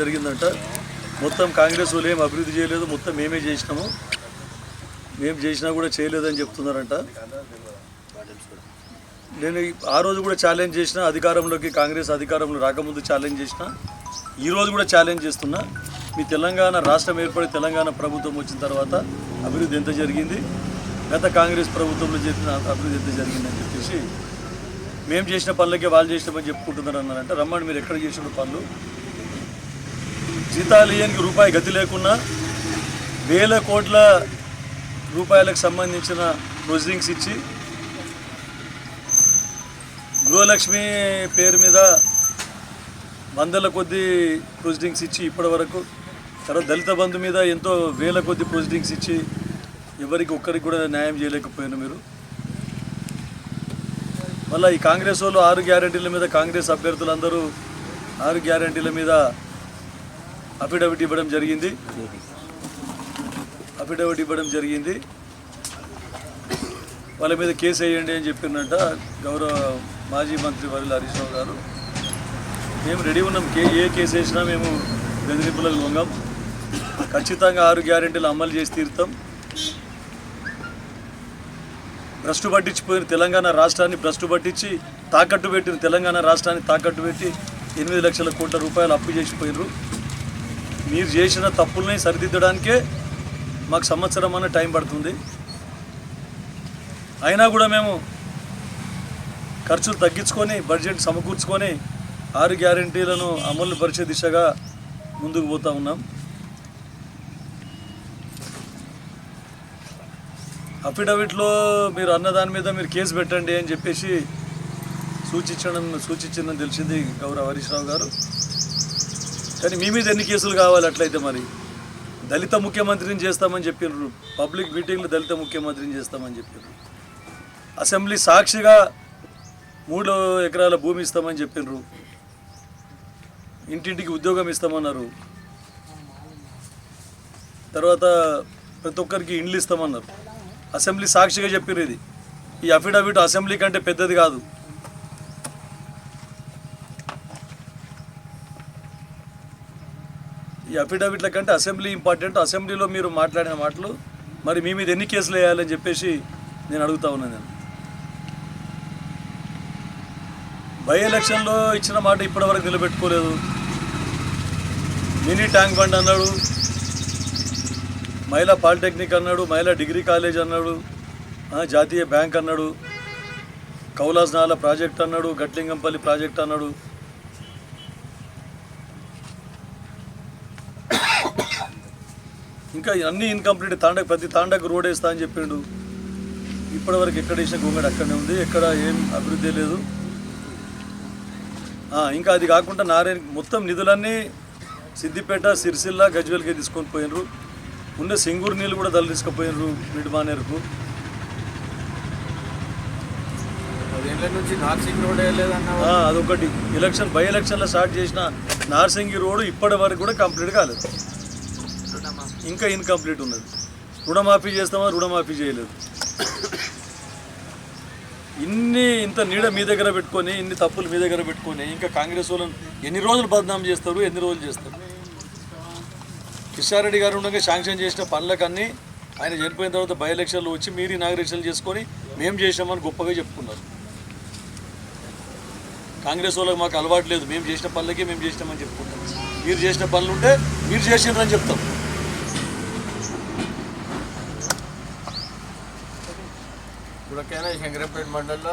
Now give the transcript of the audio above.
జరిగిందంట. మొత్తం కాంగ్రెస్ వాళ్ళు ఏం అభివృద్ధి చేయలేదు మొత్తం మేమే చేసినాము. మేము చేసినా కూడా చేయలేదని చెప్తున్నారంట. నేను ఆ రోజు కూడా ఛాలెంజ్ చేసిన అధికారంలోకి కాంగ్రెస్ అధికారంలో రాకముందు ఛాలెంజ్ చేసిన ఈరోజు కూడా ఛాలెంజ్ చేస్తున్నా. మీ తెలంగాణ రాష్ట్రం ఏర్పడి తెలంగాణ ప్రభుత్వం వచ్చిన తర్వాత అభివృద్ధి ఎంత జరిగింది గత కాంగ్రెస్ ప్రభుత్వంలో చేసిన అభివృద్ధి ఎంత జరిగిందని చెప్పేసి మేము చేసిన పనులకే వాళ్ళు చేసినామని చెప్పుకుంటున్నారు అన్నారంటే రమ్మని మీరు ఎక్కడ చేసిన పనులు? జీతాలు రూపాయి గతి లేకున్నా వేల కోట్ల రూపాయలకు సంబంధించిన ప్రొసీడింగ్స్ ఇచ్చి గృహలక్ష్మి పేరు మీద వందల కొద్ది ప్రొసీడింగ్స్ ఇచ్చి ఇప్పటి వరకు తర్వాత దళిత బంధు మీద ఎంతో వేల కొద్ది ప్రొసీడింగ్స్ ఇచ్చి ఎవరికి ఒక్కరికి కూడా న్యాయం చేయలేకపోయారు మీరు. మళ్ళీ ఈ కాంగ్రెస్ వాళ్ళు ఆరు గ్యారంటీల మీద కాంగ్రెస్ అభ్యర్థులందరూ ఆరు గ్యారంటీల మీద అఫిడవిట్ ఇవ్వడం జరిగింది. అఫిడవిట్ ఇవ్వడం జరిగింది. వాళ్ళ మీద కేసు వేయండి అని చెప్పిందంట గౌరవ మాజీ మంత్రి వరుల హరీష్ రావు గారు. మేము రెడీ ఉన్నాం. కే ఏ కేసు వేసినా మేము బెదిరింపులకు లొంగం. ఖచ్చితంగా ఆరు గ్యారెంటీలు అమలు చేసి తీరుతాం. భ్రష్టు పట్టించిపోయిన తెలంగాణ రాష్ట్రాన్ని భ్రష్టు పట్టించి తాకట్టు పెట్టిన తెలంగాణ రాష్ట్రాన్ని తాకట్టు పెట్టి ఎనిమిది లక్షల కోట్ల రూపాయలు అప్పు చేసిపోయినరు మీరు చేసిన తప్పుల్ని సరిదిద్దడానికే మాకు సంవత్సరం అన్న టైం పడుతుంది. అయినా కూడా మేము ఖర్చులు తగ్గించుకొని బడ్జెట్ సమకూర్చుకొని ఆరు గ్యారంటీలను అమలు పరిచే దిశగా ముందుకు పోతూ ఉన్నాం. అఫిడవిట్లో మీరు అన్న దాని మీద మీరు కేసు పెట్టండి అని చెప్పేసి సూచించడం సూచించిందని తెలిసింది గౌరవ హరీష్ రావు గారు. కానీ మీ మీద ఎన్ని కేసులు కావాలి అట్లయితే మరి? దళిత ముఖ్యమంత్రిని చేస్తామని చెప్పినారు పబ్లిక్ మీటింగ్లు దళిత ముఖ్యమంత్రిని చేస్తామని చెప్పారు అసెంబ్లీ సాక్షిగా మూడు ఎకరాల భూమి ఇస్తామని చెప్పినారు ఇంటింటికి ఉద్యోగం ఇస్తామన్నారు. తర్వాత ప్రతి ఒక్కరికి ఇండ్లు ఇస్తామన్నారు. అసెంబ్లీ సాక్షిగా చెప్పారు ఇది. ఈ అఫిడవిట్ అసెంబ్లీ కంటే పెద్దది కాదు. ఈ అఫిడవిట్ల కంటే అసెంబ్లీ ఇంపార్టెంట్ అసెంబ్లీలో మీరు మాట్లాడిన మాటలు మరి మీ మీద ఎన్ని కేసులు వేయాలని చెప్పేసి నేను అడుగుతా ఉన్నాను నేను. బై ఎలక్షన్లో ఇచ్చిన మాట ఇప్పటివరకు నిలబెట్టుకోలేదు. మినీ ట్యాంక్ బండ్ అన్నాడు. మహిళా పాలిటెక్నిక్ అన్నాడు మహిళా డిగ్రీ కాలేజ్ అన్నాడు జాతీయ బ్యాంక్ అన్నాడు. కౌలాస్ నాల ప్రాజెక్ట్ అన్నాడు గట్లింగంపల్లి ప్రాజెక్ట్ అన్నాడు. ఇంకా అన్ని ఇన్కంప్లీట్ తాండకు ప్రతి తాండకు రోడ్ వేస్తా అని చెప్పిండు. ఇప్పటివరకు ఎక్కడ వేసిన గొంగడు అక్కడనే ఉంది ఎక్కడ ఏం అభివృద్ధి లేదు. ఇంకా అది కాకుండా నారాయణ మొత్తం నిధులన్నీ సిద్దిపేట సిరిసిల్ల గజ్వేల్కి తీసుకొని పోయినరు. ఉన్న సింగూరు నీళ్ళు కూడా దళ తీసుకుపోయినరు మిడ్ మానేరుకు. పదేళ్ళ నుంచి నార్సింగ్ రోడ్ వేయలేదన్న ఆ, అదొకటి. ఎలక్షన్ బై ఎలక్షన్లో స్టార్ట్ చేసిన నార్సింగి రోడ్డు ఇప్పటి వరకు కూడా కంప్లీట్ కాలేదు. ఇంకా ఇన్కంప్లీట్ ఉన్నది. రుణమాఫీ చేస్తామా? రుణమాఫీ చేయలేదు. ఇన్ని ఇంత నీడ మీ దగ్గర పెట్టుకొని ఇన్ని తప్పులు మీ దగ్గర పెట్టుకొని ఇంకా కాంగ్రెస్ వాళ్ళని ఎన్ని రోజులు బదనాం చేస్తారు? ఎన్ని రోజులు చేస్తారు? కిషారెడ్డి గారు ఉండగా శాంక్షన్ చేసిన పనులకన్నీ ఆయన చనిపోయిన తర్వాత బై ఎలక్షన్లు వచ్చి మీరు ఇనాగ్రేషన్లు చేసుకొని మేము చేసామని గొప్పగా చెప్పుకున్నారు. కాంగ్రెస్ వాళ్ళకి మాకు అలవాటు లేదు. మేము చేసిన పనులకే మేము చేసినామని చెప్పుకుంటాం. మీరు చేసిన పనులు ఉంటే మీరు చేసినారని చెప్తాం. శంకరపేట మండలంలో